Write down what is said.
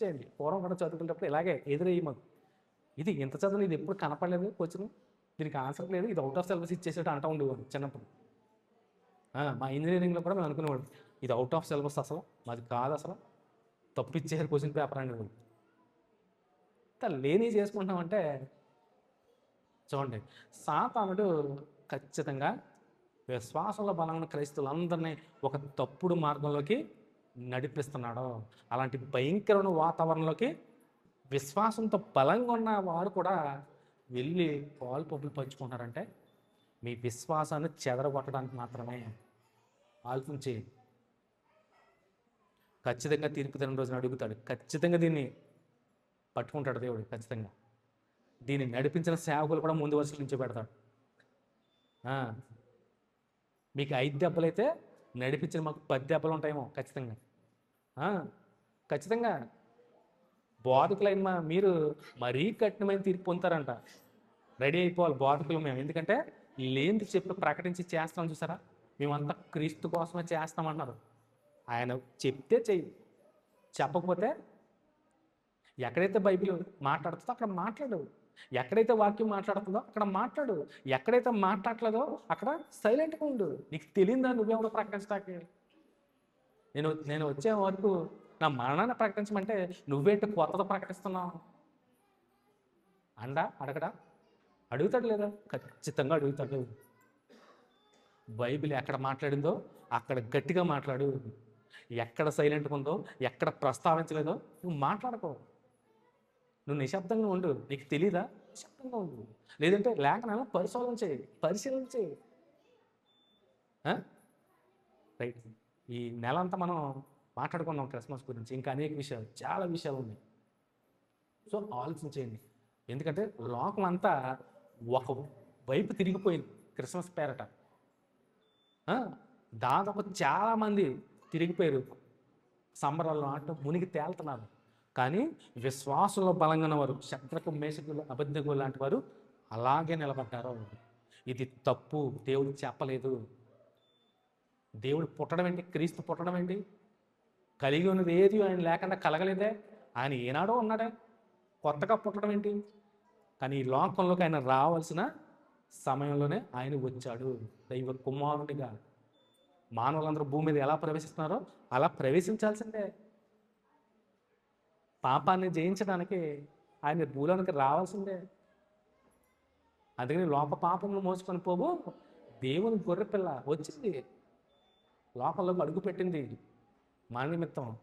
చేయండి పూర్వం కూడా చదువుకునేటప్పుడు ఇలాగే ఎదురయ్యి మాకు ఇది ఇంత చదువులు ఇది ఎప్పుడు కనపడలేదు క్వశ్చన్ దీనికి ఆన్సర్ లేదు ఇది అవుట్ ఆఫ్ సిలబస్ ఇచ్చేసేట్టు అంటూ ఉండేవాడు చిన్నప్పుడు. మా ఇంజనీరింగ్లో కూడా మేము అనుకునేవాడు ఇది అవుట్ ఆఫ్ సిలబస్ అసలు మాది కాదు అసలు. తప్పిచ్చేసారు క్వశ్చన్ పేపర్ అనేది ఇంత లేని చేసుకుంటామంటే చూడండి సాతానుడు ఖచ్చితంగా విశ్వాసంలో బలమైన క్రైస్తవులందరినీ ఒక తప్పుడు మార్గంలోకి నడిపిస్తున్నాడో. అలాంటి భయంకరమైన వాతావరణంలోకి విశ్వాసంతో బలంగా ఉన్న వారు కూడా వెళ్ళి పాలు పప్పులు పంచుకుంటారంటే మీ విశ్వాసాన్ని చెదరగొట్టడానికి మాత్రమే ఆలోచించి ఖచ్చితంగా తీర్పు తిన రోజున అడుగుతాడు. ఖచ్చితంగా దీన్ని పట్టుకుంటాడు దేవుడు ఖచ్చితంగా. దీన్ని నడిపించిన సేవకులు కూడా ముందు వరుసలు నుంచి పెడతాడు. మీకు ఐదు దెబ్బలైతే నడిపించిన మాకు పది దెబ్బలు ఉంటాయేమో ఖచ్చితంగా. ఖచ్చితంగా. బోధకులైన మా మీరు మరీ కఠినమైన తీర్పు పొందుతారంట. రెడీ అయిపోవాలి బోధకులు మేము. ఎందుకంటే లేనిది చెప్పి ప్రకటించి చేస్తాం చూసారా? మేమంతా క్రీస్తు కోసమే చేస్తామన్నారు. ఆయన చెప్తే చెయ్యి. చెప్పకపోతే ఎక్కడైతే బైబిల్ మాట్లాడుతుందో అక్కడ మాట్లాడు. ఎక్కడైతే వాక్యం మాట్లాడుతుందో అక్కడ మాట్లాడు. ఎక్కడైతే మాట్లాడలేదో అక్కడ సైలెంట్గా ఉండు. నీకు తెలియదా నువ్వేమో ప్రకటించడానికి? నేను నేను వచ్చే వరకు నా మరణాన్ని ప్రకటించమంటే నువ్వేంటి కొత్తది ప్రకటిస్తున్నావు? అండా? అడగడా? అడుగుతాడు లేదా? ఖచ్చితంగా అడుగుతాడు. బైబిల్ ఎక్కడ మాట్లాడిందో అక్కడ గట్టిగా మాట్లాడు. ఎక్కడ సైలెంట్గా ఉందో ఎక్కడ ప్రస్తావించలేదో నువ్వు మాట్లాడుకో. నువ్వు నిశ్శబ్దంగా ఉండు. నీకు తెలీదా? నిశ్శబ్దంగా ఉండు. లేదంటే లేఖనాలను పరిశోధన చేయి. పరిశీలన చేయి. రైట్. ఈ నెల అంతా మనం మాట్లాడుకున్నాం క్రిస్మస్ గురించి ఇంకా అనేక విషయాలు చాలా విషయాలు ఉన్నాయి. సో ఆలోచించేయండి. ఎందుకంటే లోకం అంతా ఒక వైపు తిరిగిపోయింది క్రిస్మస్ పేరట. దాదాపు చాలామంది తిరిగిపోయారు. సంబరాల్లో ఆట మునిగి తేలుతున్నారు. కానీ విశ్వాసంలో బలంగా ఉన్నవారు శత్రకు మేషకులు అబద్ధకులు లాంటి వారు అలాగే నిలబడ్డారు. ఇది తప్పు. దేవుడు చెప్పలేదు. దేవుడు పుట్టడం ఏంటి క్రీస్తు పుట్టడం ఏంటి కలిగి ఉన్నది ఏది? ఆయన లేకుండా కలగలేదే? ఆయన ఏనాడో ఉన్నాడే. కొత్తగా పుట్టడం ఏంటి కానీ ఈ లోకంలోకి ఆయన రావాల్సిన సమయంలోనే ఆయన వచ్చాడు. దైవ కుమారుడిగా మానవులందరూ భూమి మీద ఎలా ప్రవేశిస్తున్నారో అలా ప్రవేశించాల్సిందే. పాపాన్ని జయించడానికి ఆయన భూలోనికి రావాల్సిందే. అందుకని లోప పాపములు మోసుకొని పోవు దేవుని గొర్రెపిల్ల వచ్చింది. లోపంలోకి అడుగు పెట్టింది నిమిత్తం.